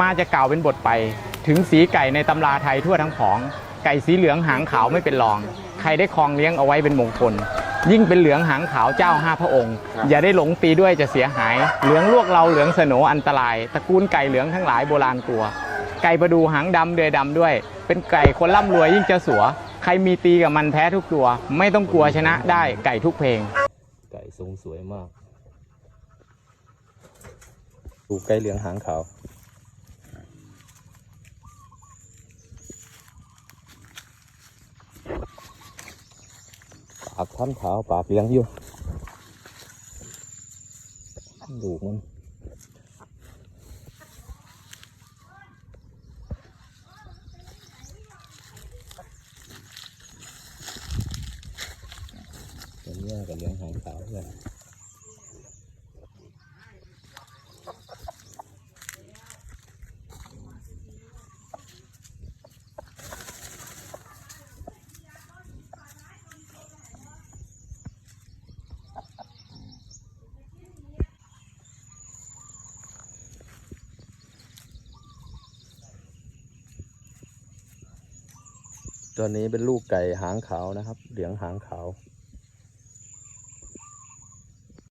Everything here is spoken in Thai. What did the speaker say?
มาจะกล่าวเป็นบทไป ถึงสีไก่ในตำราไทยทั่วทั้งของ ไก่สีเหลืองหางขาวไม่เป็นรอง ใครได้ครองเลี้ยงเอาไว้เป็นมงคล ยิ่งเป็นเหลืองหางขาวเจ้าห้าพระองค์ อย่าได้หลงตีด้วยจะเสียหาย เหลืองลวกเราเหลืองสโหนอันตราย ตระกูลไก่เหลืองทั้งหลายโบราณกลัว ไก่ประดูหางดำเดือยดำด้วย เป็นไก่คนร่ำรวยยิ่งจะสัว ใครมีตีกับมันแพ้ทุกตัว ไม่ต้องกลัวชนะได้ไก่ทุกเพลง ไก่ทรงสวยมากดูไก่เหลืองหางขาว ปากท่อนขาวปากเหลืองอยู่ดูมันตัวเนี้ยกับเหลืองหางขาวเพื่อ ตัวนี้เป็นลูกไก่หางขาวนะครับ เหลืองหางขาว